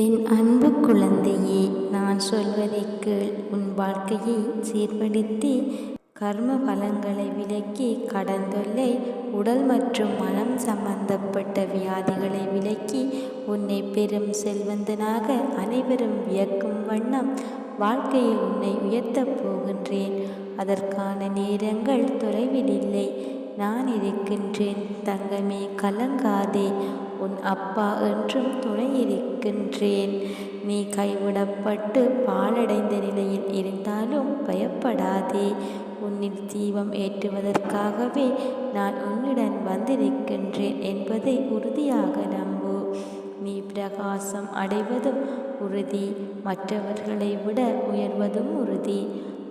என் அன்பு குழந்தையே நான் சொல்வதை கேள். உன் வாழ்க்கையை சீர்படுத்தி கர்ம பலங்களை விலக்கி கடந்தொல்லை உடல் மற்றும் மனம் சம்பந்தப்பட்ட வியாதிகளை விலக்கி உன்னை பெரும் செல்வந்தனாக அனைவரும் வியக்கும் வண்ணம் வாழ்க்கையில் உன்னை உயர்த்தப் போகின்றேன். அதற்கான நேரங்கள் தொலைவில் இல்லை. நான் இருக்கின்றேன். தங்கமே கலங்காதே. உன் அப்பா என்றும் துணை இருக்கின்றேன் நீ கைவிடப்பட்டு பாழடைந்த நிலையில் இருந்தாலும் பயப்படாதே. உன்னில் தீபம் ஏற்றுவதற்காகவே நான் உன்னுடன் வந்திருக்கின்றேன் என்பதை உறுதியாக நம்பு. நீ பிரகாசம் அடைவதும் உறுதி மற்றவர்களை விட உயர்வதும் உறுதி.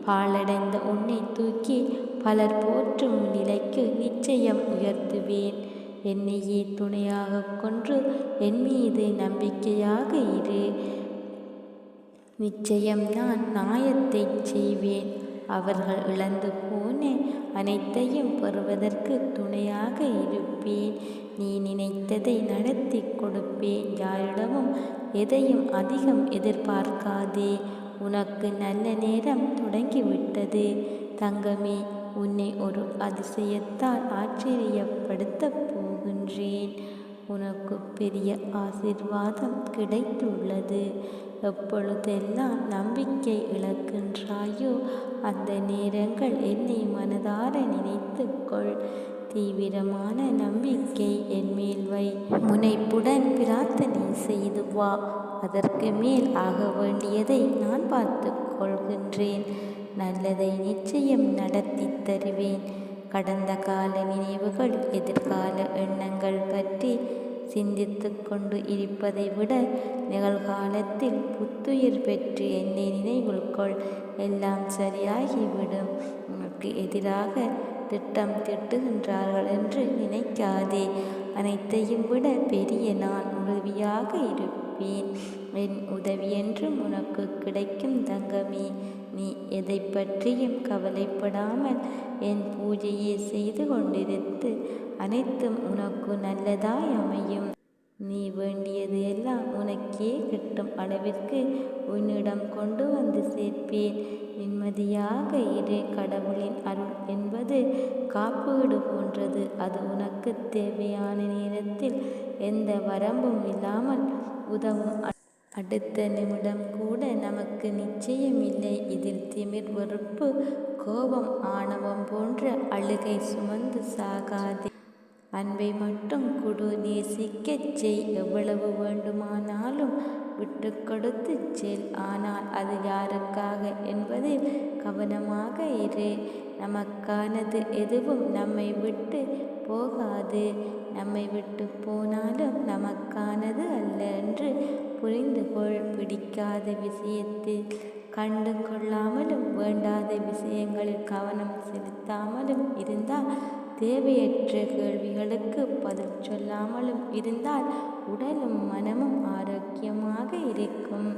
பாலடைந்த உன்னை தூக்கி பலர் போற்றும் நிலைக்கு நிச்சயம் உயர்த்துவேன். என்னையே துணையாக கொன்று என் மீது நம்பிக்கையாக இரு. நிச்சயம் நான் நாயத்தை செய்வேன். அவர்கள் இழந்து போன அனைத்தையும் பெறுவதற்கு துணையாக இருப்பேன். நீ நினைத்ததை நடத்தி கொடுப்பேன். யாரிடமும் எதையும் அதிகம் எதிர்பார்க்காதே. உனக்கு நல்ல நேரம் தொடங்கிவிட்டது. தங்கமே உன்னை ஒரு அதிசயத்தால் ஆச்சரியப்படுத்தப் போகின்றேன் உனக்கு பெரிய ஆசிர்வாதம் கிடைத்துள்ளது. எப்பொழுதெல்லாம் நம்பிக்கை இழக்கின்றாயோ அந்த நேரங்கள் என்னை மனதார நினைத்துக்கொள். தீவிரமான நம்பிக்கை என் மேல் வை. முனைப்புடன் பிரார்த்தனை செய்து வா. அதற்கு மேல் ஆக வேண்டியதை நான் பார்த்து கொள்கின்றேன். நல்லதை நிச்சயம் நடத்தி தருவேன். கடந்த கால நினைவுகள் எதிர்கால எண்ணங்கள் பற்றி சிந்தித்து கொண்டு இருப்பதை விட நிகழ்காலத்தில் புத்துயிர் பெற்று என்னை நினைவுக்குள் எல்லாம் சரியாகிவிடும். உனக்கு எதிராக திட்டம் திட்டுகின்றார்கள் என்று நினைக்காதே. அனைத்தையும் விட பெரிய நான் உதவியாக இருப்பேன் என் உதவியென்றும் உனக்கு கிடைக்கும் தங்கமே நீ எதை பற்றியும் கவலைப்படாமல் என் பூஜையை செய்து கொண்டிருந்து அனைத்தும் உனக்கு நல்லதாய் அமையும். நீ வேண்டியது எல்லாம் உனக்கே கிட்டும் அளவிற்கு உன்னிடம் கொண்டு வந்து சேர்ப்பேன். நிம்மதியாக இரு கடவுளின் அருள் வந்து காப்பீடு போன்றது. அது உனக்கு தேவையான நேரத்தில் எந்த வரம்பும் இல்லாமல் உதவும். அடுத்த நிமிடம் கூட நமக்கு நிச்சயமில்லை இதில் திமிர் வெறுப்பு கோபம் ஆணவம் போன்ற அழுகை சுமந்து சாகாது. அன்பை மட்டும் குடு நேசிக்கச் செய். எவ்வளவு வேண்டுமானாலும் விட்டு கொடுத்து செல். ஆனால் அது யாருக்காக என்பதில் கவனமாக இரு. நமக்கானது எதுவும் நம்மை விட்டு போகாது. நம்மை விட்டு போனாலும் நமக்கானது அல்ல என்று புரிந்து கொள். பிடிக்காத விஷயத்தில் கண்டு கொள்ளாமலும் வேண்டாத விஷயங்களில் கவனம் செலுத்தாமலும் இருந்தால் தேவையற்ற கேள்விகளுக்கு பதில் சொல்லாமலும் இருந்தால் உடலும் மனமும் ஆரோக்கியமாக இருக்கும்.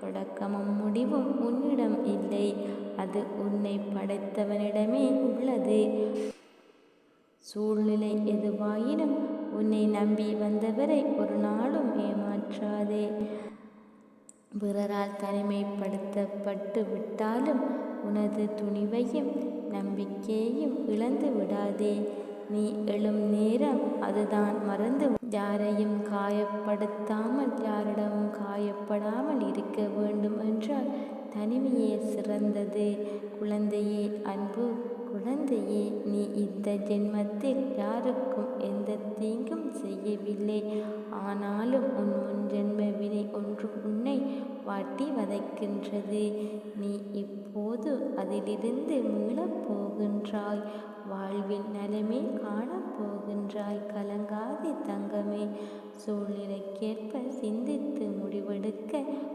தொடக்கமும் முடிவும் உன்னிடம் இல்லை. அது உன்னை படைத்தவனிடமே உள்ளது. சூழ்நிலை எதுவாயினும் உன்னை நம்பி வந்தவரை ஒரு நாளும் ஏமாற்றாதே. பிறரால் தனிமைப்படுத்தப்பட்டு விட்டாலும் உனது துணிவையும் நம்பிக்கையையும் இழந்து விடாதே. நீ எழும் நேரம் அதுதான் மறந்து யாரையும் காயப்படுத்தாமல் யாரிடமும் காயப்படாமல் இருக்க வேண்டும் என்றால் தனிமையே சிறந்தது. குழந்தையே அன்பு குழந்தையே நீ இந்த ஜென்மத்தில் யாருக்கும் எந்த தீங்கும் செய்யவில்லை. ஆனாலும் உன் முன் ஜென்ம வினை ஒன்று உன்னை வாட்டி வதைக்கின்றது. நீ இப்போது அதிலிருந்து மீளப் போகின்றாய். வாழ்வின் நலமே காணப்போகின்றாய். கலங்காதே தங்கமே சூழ்நிலைக்கேற்ப சிந்தித்து முடிவெடுக்க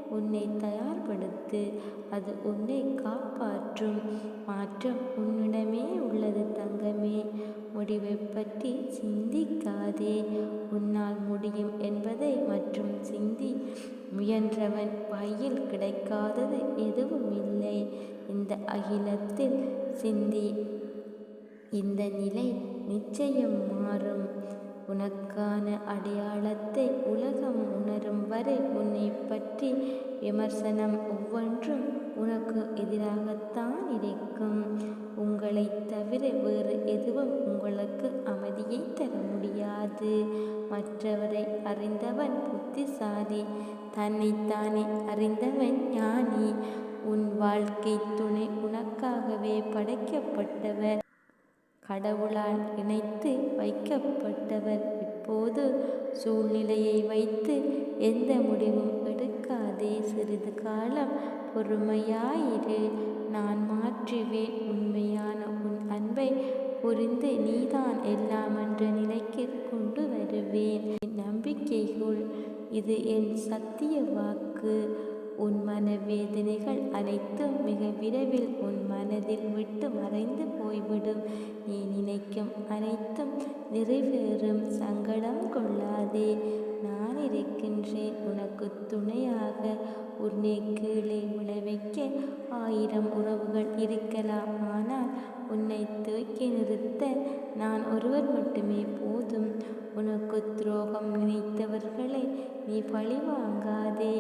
உன்னை தயார்படுத்து அது உன்னை காப்பாற்றும். மாற்றம் உன்னிடமே உள்ளது தங்கமே முடிவை பற்றி சிந்திக்காதே. உன்னால் முடியும் என்பதை மற்றும் சிந்தி முயன்றவன் பையில் கிடைக்காதது எதுவும் இல்லை இந்த அகிலத்தில் சிந்தி இந்த நிலை நிச்சயம் மாறும். உனக்கான அடையாளத்தை உலகம் உணரும் வரை உன்னை பற்றி விமர்சனம் ஒவ்வொன்றும் உனக்கு எதிராகத்தான் இருக்கும். உங்களை தவிர வேறு எதுவும் உங்களுக்கு அமைதியை தர முடியாது. மற்றவரை அறிந்தவன் புத்திசாலி தன்னைத்தானே அறிந்தவன் ஞானி. உன் வாழ்க்கை துணை உனக்காகவே படைக்கப்பட்டவர். கடவுளால் இணைத்து வைக்கப்பட்டவர். இப்போது சூழ்நிலையை வைத்து எந்த முடிவும் எடுக்காதே. சிறிது காலம் பொறுமையாயிரு. நான் மாற்றுவேன் உண்மையான உன் அன்பை புரிந்து நீதான் எல்லாம் என்ற நிலைக்கு கொண்டு வருவேன். நம்பிக்கைக்குள் இது என் சத்திய வாக்கு. உன் மன வேதனைகள் அனைத்தும் மிக விரைவில் உன் மனதில் விட்டு மறைந்து போய்விடும். நீ நினைக்கும் அனைத்தும் நிறைவேறும். சங்கடம் கொள்ளாதே. நான் இருக்கின்றேன் உனக்கு துணையாக உன்னை கீழே விளைவிக்க ஆயிரம் உறவுகள் இருக்கலாம். ஆனால் உன்னை தூக்கி நிறுத்த நான் ஒருவர் மட்டுமே போதும். உனக்கு துரோகம் நினைத்தவர்களை நீ பழி வாங்காதே.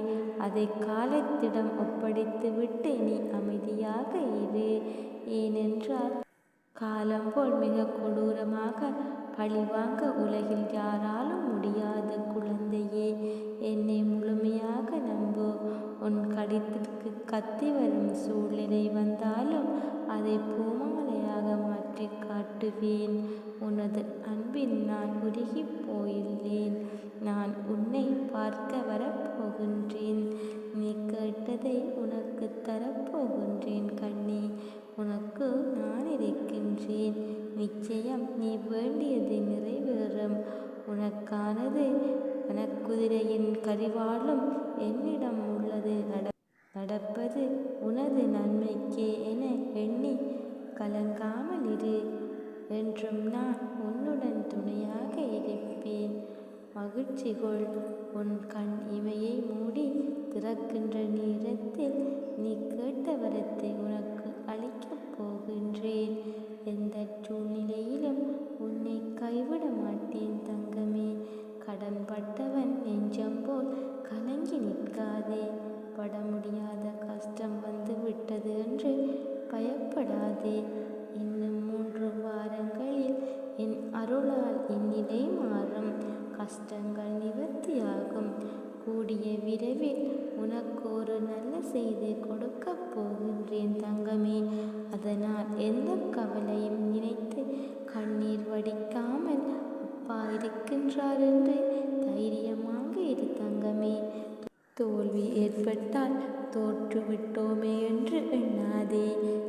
அதை காலத்திடம் ஒப்படைத்துவிட்டு நீ அமைதியாக இரு. ஏனென்றால் காலம் போல் மிக கொடூரமாக பழிவாங்க உலகில் யாராலும் முடியாத குழந்தையே என்னை முழுமையாக நம்பு. உன் கடித்திற்கு கத்தி வரும் சூழ்நிலை வந்தாலும் அதை பூமாலையாக மாற்றி காட்டுவேன். உனது அன்பில் நான் உருகி போயுள்ளேன். நான் உன்னை பார்க்க வரப்போகின்றேன். நீ கேட்டதை உனக்கு தரப்போகின்றேன் கண்ணே. உனக்கு நான் இருக்கின்றேன். நிச்சயம் நீ வேண்டியது நிறைவேறும். உனக்கானது வனக்குதிரையின் கரிவாளும் என்னிடம் உள்ளது. நட நடப்பது உனது நன்மைக்கே என எண்ணி கலங்காமல் இரு. என்றும் நான் உன்னுடன் துணையாக இருப்பேன். மகிழ்ச்சி கொள். உன் கண் இமையை மூடி திறக்கின்ற நேரத்தில் நீ கேட்ட வரத்தை உனக்கு அளிக்கப் போகின்றேன். எந்த சூழ்நிலையிலும் உன்னை கைவிட மாட்டேன் தங்கமே. கடன்பட்டவன் நெஞ்சம் போல் கலங்கி நிற்காதே. பட முடியாத கஷ்டம் வந்து விட்டது என்று பயப்படாதே. இன்னும் மூன்று வாரங்களில் என் அருளால் இந்நிலை மாறும். கஷ்டங்கள் நிவர்த்தியாகும். கூடிய விரைவில் உனக்கு ஒரு நல்ல செய்தி கொடுக்கப் போகின்றேன் தங்கமே. அதனால் எந்த கவலையும் நினைத்து கண்ணீர் வடிக்காமல் அப்பா இருக்கின்றார் என்று தைரியமாக இரு தங்கமே. தோல்வி ஏற்பட்டால் தோற்றுவிட்டோமே என்று எண்ணாதே.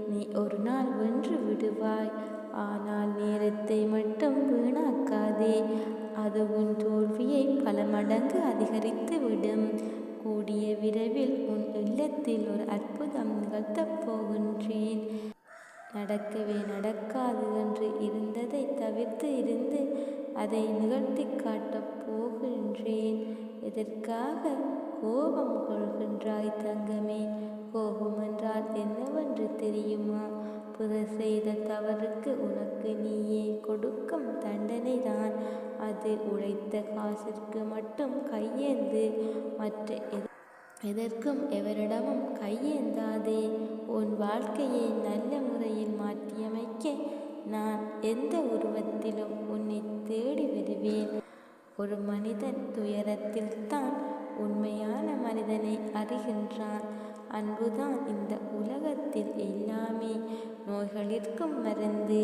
நீ ஒரு நாள் வென்று விடுவாய் ஆனால் நேரத்தை மட்டும் வீணாக்காதே. அது உன் தோல்வியை பல மடங்கு அதிகரித்து விடும். கூடிய விரைவில் உன் இல்லத்தில் ஒரு அற்புதம் நிகழ்த்தப் போகின்றேன். நடக்கவே நடக்காது என்று இருந்ததை தவிர்த்து இருந்து அதை நிகழ்த்தி காட்டப் போகின்றேன். எதற்காக கோபம் கொள்கின்றாய் தங்கமே? கோபம் என்றால் என்னவென்று தெரியுமா? புதர் செய்த தவறுக்கு உனக்கு நீயே கொடுக்கும் தண்டனை தான் அது உழைத்த காசிற்கு மட்டும் கையேந்து மற்ற எதற்கும் எவரிடமும் கையேந்தாதே உன் வாழ்க்கையை நல்ல முறையில் மாற்றியமைக்க நான் எந்த உருவத்திலும் உன்னை தேடி வருவேன். ஒரு மனிதன் துயரத்தில்தான் உண்மையான மனிதனை அறிகின்றான். அன்புதான் இந்த உலகத்தில் எல்லாமே. நோய்களிற்கும் மருந்து.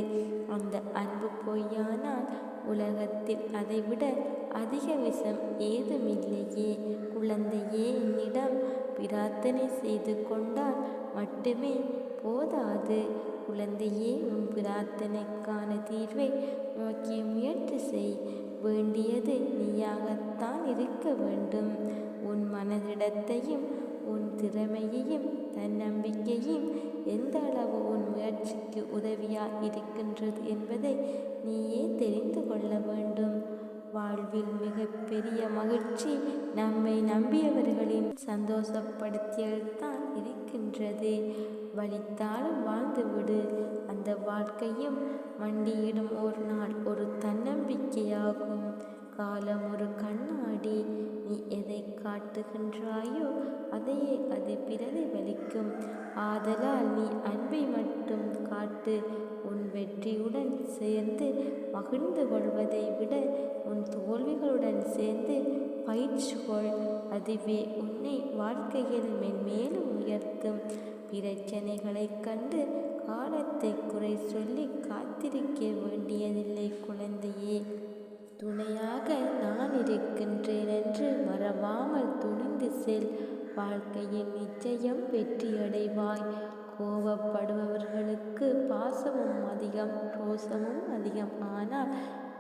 அந்த அன்பு பொய்யானால் உலகத்தில் அதைவிட அதிக விஷம் ஏதுமில்லையே. குழந்தையே என்னிடம் பிரார்த்தனை செய்து கொண்டால் மட்டுமே போதாது. குழந்தையே உன் பிரார்த்தனைக்கான தீர்வை நோக்கி முயற்சி செய். வேண்டியது நீயாகத்தான் இருக்க வேண்டும். உன் மனதிடத்தையும் உன் திறமையையும் தன்னம்பிக்கையும் எந்த அளவு உன் முயற்சிக்கு உதவியாக இருக்கின்றது என்பதை நீயே தெரிந்து கொள்ள வேண்டும். வாழ்வில் மிகப்பெரிய மகிழ்ச்சி நம்மை நம்பியவர்களின் சந்தோஷப்படுத்தியல்தான் இருக்கின்றது. வலித்தாலும் வாழ்ந்துவிடு. அந்த வாழ்க்கையும் மண்டியிடும் ஒரு நாள் ஒரு தன்னம்பிக்கையாகும். காலம் ஒரு கண்ணாடி. நீ எதை காட்டுகின்றாயோ அதையே அது பிரதிபலிக்கும் ஆதலால் நீ அன்பை மட்டும் காட்டு. உன் வெற்றியுடன் சேர்ந்து மகிழ்ந்து கொள்வதை விட உன் தோல்விகளுடன் சேர்ந்து பயிற்சி கொள். அதுவே உன்னை வாழ்க்கையில் மென்மேலும் உயர்த்தும். பிரச்சனைகளைக் கண்டு காலத்தை குறை சொல்லி காத்திருக்க வேண்டியதில்லை குழந்தையே. துணையாக நான் இருக்கின்றேன் என்று மறவாமல் துணிந்து செல். வாழ்க்கையின் நிச்சயம் வெற்றியடைவாய். கோபப்படுபவர்களுக்கு பாசமும் அதிகம் ரோசமும் அதிகம். ஆனால்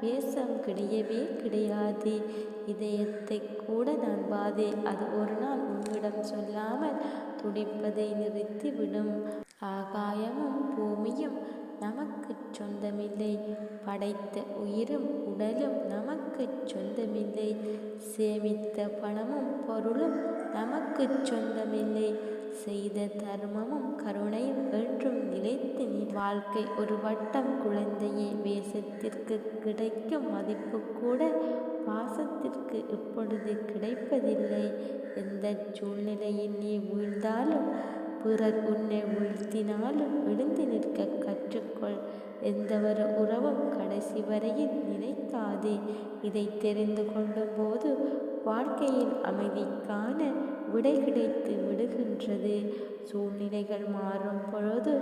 வேஷம் கிடையவே கிடையாது. இதயத்தை கூட நம்பாதே. அது ஒரு நாள் உன்னிடம் சொல்லாமல் துடிப்பதை நிறுத்திவிடும். ஆகாயமும் பூமியும் நமக்கு சொந்தமில்லை. படைத்த உயிரும் உடலும் நமக்கு சொந்தமில்லை. சேமித்த பணமும் பொருளும் நமக்கு சொந்தமில்லை. செய்த தர்மமும் கருணையும் என்றும் நிலைத்து நீ வாழ்க்கை ஒரு வட்டம் குழந்தையே. வேஷத்திற்கு கிடைக்கும் மதிப்பு கூட பாசத்திற்கு இப்பொழுது கிடைப்பதில்லை. எந்த சூழ்நிலையில் நீ வீழ்ந்தாலும் பிறர் உன்னை வீழ்த்தினாலும் எழுந்து நிற்க கற்றுக்கொள். எந்தவொரு உறவும் கடைசி வரையில் நினைக்காதே. இதை தெரிந்து கொள்ளும் போது வாழ்க்கையில் அமைதிக்கான விடை கிடைத்து விடுகின்றது. சூழ்நிலைகள் மாறும் பொழுது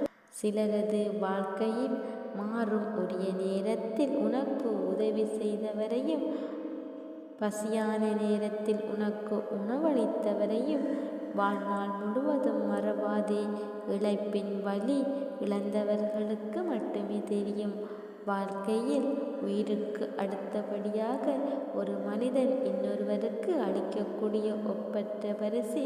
சிலரது வாழ்க்கையில் மாறும். உரிய நேரத்தில் உனக்கு உதவி செய்தவரையும் பசியான நேரத்தில் உனக்கு உணவளித்தவரையும் வாழ்நாள் முழுவதும் மறவாதே. இழைப்பின் வழி இழந்தவர்களுக்கு மட்டுமே தெரியும். வாழ்க்கையில் உயிருக்கு அடுத்தபடியாக ஒரு மனிதன் இன்னொருவருக்கு அளிக்கக்கூடிய ஒப்பற்ற பரிசு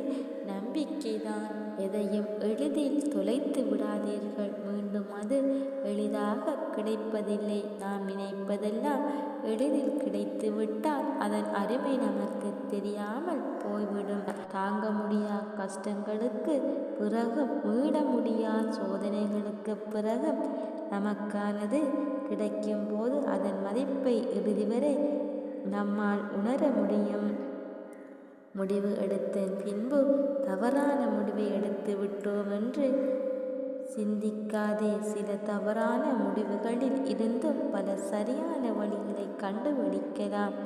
நம்பிக்கைதான். எதையும் எளிதில் தொலைத்து விடாதீர்கள். மீண்டும் அது எளிதாக கிடைப்பதில்லை. நாம் நினைப்பதெல்லாம் எளிதில் கிடைத்து விட்டால் அதன் அருமை நமக்கு தெரியாமல் போய்விடும். தாங்க முடியா கஷ்டங்களுக்கு பிறகும் மீட முடியா சோதனைகளுக்கு பிறகு நமக்கானது கிடைக்கும் போது அதன் மதிப்பை இறுதி வரை நம்மால் உணர முடியும். முடிவு எடுத்த பின்பு தவறான முடிவை எடுத்து விட்டோம் என்று சிந்திக்காதே. சில தவறான முடிவுகளில் இருந்தும் பல சரியான வழிகளை கண்டுபிடிக்கலாம்.